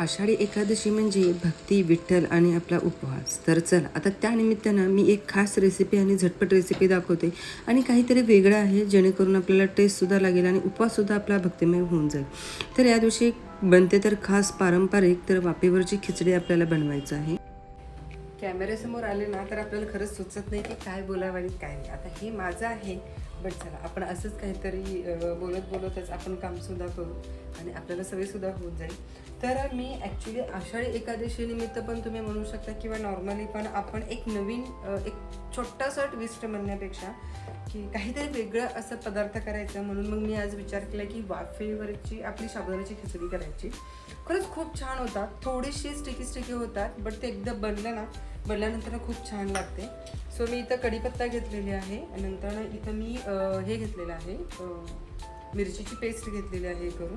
आषाढी एकादशी म्हणजे भक्ती विठ्ठल आणि आपला उपवास. तर चल आता त्यानिमित्तानं मी एक खास रेसिपी आणि झटपट रेसिपी दाखवते आणि काहीतरी वेगळं आहे जेणेकरून आपल्याला टेस्टसुद्धा लागेल आणि उपवाससुद्धा आपला भक्तिमय होऊन जाईल. तर या दिवशी बनते तर खास पारंपरिक तर वापेवरची खिचडी आपल्याला बनवायचं आहे. कॅमेऱ्यासमोर आले ना तर आपल्याला खरंच सुचत नाही की काय बोलावं आणि काय नाही. आता हे माझं आहे बट चला आपण असंच काहीतरी बोलत बोलतच आपण कामसुद्धा करू आणि आपल्याला सवयसुद्धा होऊन जाईल. तर मी ॲक्च्युली आषाढी एकादशीनिमित्त पण तुम्ही म्हणू शकता किंवा नॉर्मली पण आपण एक नवीन एक छोटासा ट्विस्ट म्हणण्यापेक्षा की काहीतरी वेगळं असं पदार्थ करायचं म्हणून मग मी आज विचार केला की वाफेवरची आपली साबुदाण्याची खिचडी करायची. खरंच खूप छान होतात. थोडीशी स्टिकी स्टिकी होतात बट ते एकदा बनलं ना बनल्यानंतर खूप छान लागते. सो मी इथं कढीपत्ता घेतलेली आहे नंतर इथं मी हे घेतलेलं आहे मिरचीची पेस्ट घेतलेली आहे हे करून.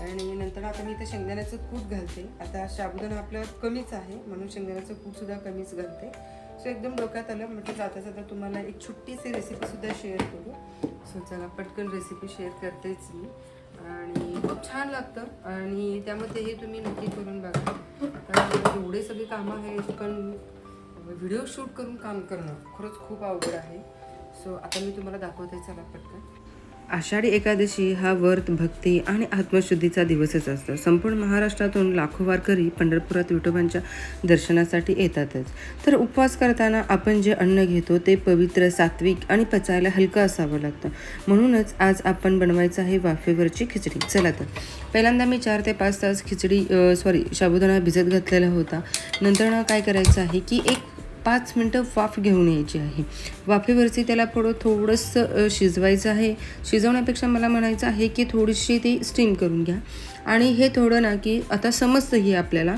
आणि नंतर आता मी इथं शेंगदाण्याचं कूट घालते. आता साबुदाणा आपलं कमीच आहे म्हणून शेंगदाण्याचं कूटसुद्धा कमीच घालते. सो एकदम डोक्यात आलं म्हटलं जाता जाता तुम्हाला एक छोटीशी रेसिपीसुद्धा शेअर करू. सो चला पटकन रेसिपी शेअर करतेच मी. आणि खूप छान लागतं. आणि त्यामध्ये हे तुम्ही नक्की करून बघा. कारण एवढे सगळे कामं आहेत पण व्हिडिओ शूट करून काम करणं खरंच खूप अवघड आहे. सो आता मी तुम्हाला दाखवते चला पटकन. आषाढी एकादशी हा व्रत भक्ती आणि आत्मशुद्धीचा दिवसच असतो. संपूर्ण महाराष्ट्रातून लाखो वारकरी पंढरपुरात विठोबांच्या दर्शनासाठी येतातच. तर उपवास करताना आपण जे अन्न घेतो ते पवित्र सात्विक आणि पचायला हलकं असावं लागतं. म्हणूनच आज आपण बनवायचं आहे वाफेवरची खिचडी. चला तर. पहिल्यांदा मी चार ते पाच तास खिचडी सॉरी साबुदाणा भिजत घातलेला होता. नंतर काय करायचं आहे की एक पाच मिनटं वाफ घेऊन यायची आहे. वाफेवरची त्याला थोडं थोडंसं शिजवायचं आहे. शिजवण्यापेक्षा मला म्हणायचं आहे की थोडीशी ती स्टीम करून घ्या. आणि हे थोडं ना की आता समजतंही आपल्याला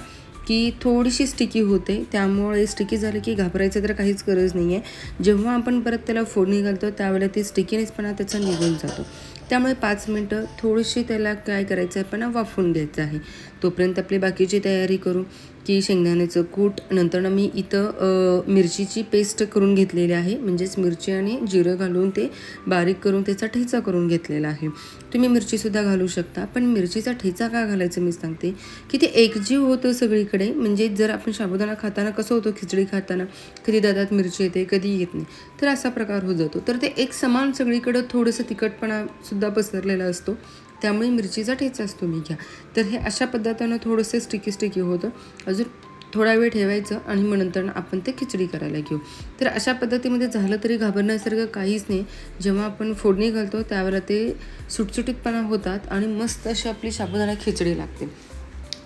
की थोडीशी स्टिकी होते. त्यामुळे स्टिकी झालं की घाबरायचं तर काहीच गरज नाही आहे जेव्हा आपण परत त्याला फोडणी घालतो त्यावेळेला ती स्टिकीनेसपणा त्याचा निघून जातो. त्यामुळे पाच मिनटं थोडीशी त्याला काय करायचं आहे पण वाफवून घ्यायचं आहे. तोपर्यंत आपली बाकीची तयारी करू. की शेंगदाण्याचं कूट नंतर ना मी इथं मिरचीची पेस्ट करून घेतलेली आहे. म्हणजेच मिरची आणि जिरं घालून ते बारीक करून त्याचा ठेचा करून घेतलेला आहे. तुम्ही मिरचीसुद्धा घालू शकता. पण मिरचीचा ठेचा का घालायचं मी सांगते. की ते एकजीव होतं सगळीकडे. म्हणजे जर आपण साबुदाणा खाताना कसं होतं खिचडी खाताना? कधी दादात मिरची येते कधी येत नाही. तर असा प्रकार होत जातो. तर ते एक समान सगळीकडं थोडंसं तिखटपणासुद्धा पसरलेला असतो. त्यामुळे मिरचीचा ठेचाच तुम्ही घ्या. तर हे अशा पद्धतीनं थोडंसं स्टिकी स्टिकी होतं. अजून थोडा वेळ ठेवायचं आणि मग नंतर आपण ते खिचडी करायला घेऊ. तर अशा पद्धतीमध्ये झालं तरी घाबरण्यासारखं काहीच नाही. जेव्हा आपण फोडणी घालतो त्यावेळेला ते सुटसुटीतपणा होतात आणि मस्त अशी आपली साबुदाणा खिचडी लागते.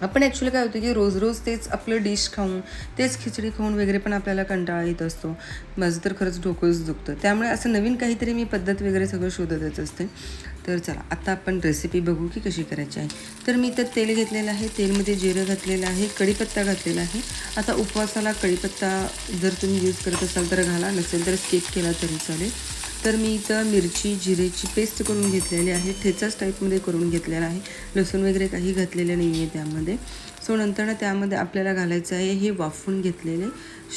आपण ॲक्च्युली काय होतं की रोज रोज तेच आपलं डिश खाऊन तेच खिचडी खाऊन वगैरे पण आपल्याला कंटाळा येत असतो. माझं तर खरंच डोकंच दुखतं. त्यामुळे असं नवीन काहीतरी मी पद्धत वगैरे सगळं शोधतच असते. तर चला आता आपण रेसिपी बघू की कशी करायची आहे. तर मी तर तेल घेतलेलं आहे. तेलमध्ये जिरं घातलेलं आहे. कढीपत्ता घातलेला आहे. आता उपवासाला कढीपत्ता जर तुम्ही यूज करत असाल तर घाला. नसेल तर स्किप केला तरी चालेल. तर मी इथं मिरची जिरेची पेस्ट करून घेतलेली आहे. ठेचाच टाईपमध्ये करून घेतलेला आहे. लसूण वगैरे काही घातलेलं नाही आहे त्यामध्ये. सो नंतर त्यामध्ये आपल्याला घालायचं आहे हे वाफवून घेतलेले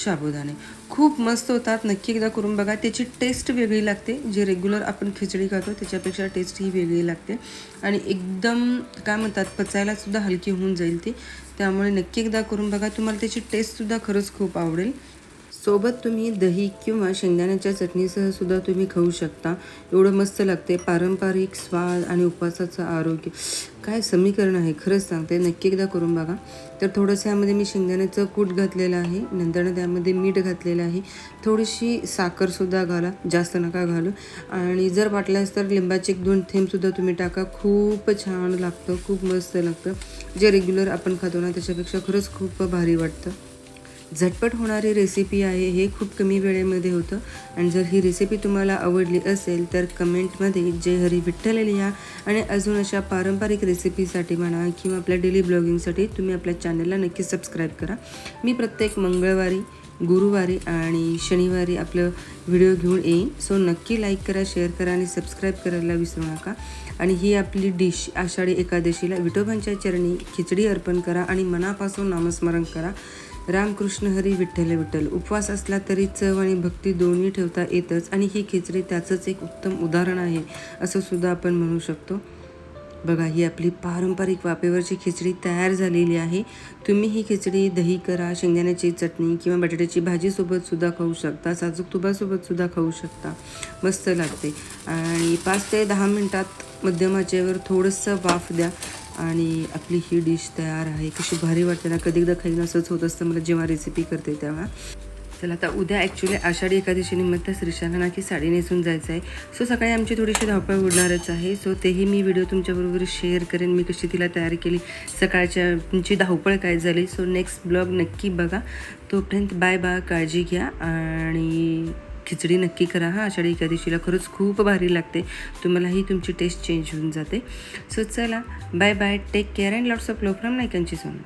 साबुदाणे. खूप मस्त होतात. नक्की एकदा करून बघा. त्याची टेस्ट वेगळी लागते. जे रेग्युलर आपण खिचडी खातो त्याच्यापेक्षा टेस्ट ही वेगळी लागते. आणि एकदम काय म्हणतात पचायलासुद्धा हलकी होऊन जाईल ती. त्यामुळे नक्की एकदा करून बघा. तुम्हाला त्याची टेस्टसुद्धा खरंच खूप आवडेल. सोबत तुम्ही दही किंवा शेंगदाण्याच्या चटणीसह सुद्धा तुम्ही खाऊ शकता. एवढं मस्त लागते. पारंपरिक स्वाद आणि उपवासाचं आरोग्य. काय समीकरण आहे? खरंच सांगते. नक्की एकदा करून बघा. तर थोडंसं यामध्ये मी शेंगदाण्याचं कूट घातलेलं आहे. नंतर त्यामध्ये मीठ घातलेलं आहे. थोडीशी साखरसुद्धा घाला. जास्त नका घालू. आणि जर वाटल्यास तर लिंबाचे एक दोन थेंबसुद्धा तुम्ही टाका. खूप छान लागतं. खूप मस्त लागतं. जे रेग्युलर आपण खातो ना त्याच्यापेक्षा खरंच खूप भारी वाटतं. झटपट होणारी रेसिपी आहे हे खूप कमी वेळेमध्ये होतं. आणि जर ही रेसिपी तुम्हाला आवडली असेल तर कमेंटमध्ये जय हरी विठ्ठल लिहा. आणि अजून अशा पारंपरिक रेसिपीसाठी म्हणा किंवा आपल्या डेली ब्लॉगिंगसाठी तुम्ही आपल्या चॅनलला नक्की सबस्क्राईब करा. मी प्रत्येक मंगळवारी गुरुवारी आणि शनिवारी आपलं व्हिडिओ घेऊन येईन. सो नक्की लाईक करा शेअर करा आणि सबस्क्राईब करायला विसरू नका. आणि ही आपली डिश आषाढी एकादशीला विठोबांच्या चरणी खिचडी अर्पण करा आणि मनापासून नामस्मरण करा. रामकृष्ण हरी विठ्ठल विठ्ठल. उपवास असला तरी चव आणि भक्ती दोन्ही ठेवता येतच आणि ही खिचडी त्याचंच एक उत्तम उदाहरण आहे असं सुद्धा आपण म्हणू शकतो. बघा ही आपली पारंपरिक वाफेवरची खिचडी तयार झालेली आहे. तुम्ही ही खिचडी दही करा शेंगदाण्याची चटणी किंवा बटाट्याची भाजीसोबत सुद्धा खाऊ शकता साजूक तुपासोबत सुद्धा खाऊ शकता. मस्त लागते. आणि पाच ते दहा मिनटात मध्यमाचेवर थोडंसं वाफ द्या. आणि आपली ही डिश तयार आहे. कशी भारी वाटते ना. कधी एकदा खाईन असंच होत असतं. मला जेव्हा रेसिपी करते तेव्हा. चला आता उद्या ॲक्च्युली आषाढी एकादशी निमित्त श्रीशाला नाकी साडी नेसून जायचं आहे सो सकाळी आमची थोडीशी धावपळ उडणारच आहे. सो तेही मी व्हिडिओ तुमच्याबरोबर शेअर करेन. मी कशी तिला तयार केली. सकाळच्या तुमची धावपळ काय झाली. सो नेक्स्ट ब्लॉग नक्की बघा. तोपर्यंत बाय बाय काळजी घ्या. आणि खिचडी नक्की करा. हा आषाढी एकादशीला खरंच खूप भारी लागते. तुम्हालाही तुमची टेस्ट चेंज होऊन जाते. सो चला bye bye take care and lots of love from नायकांची सोन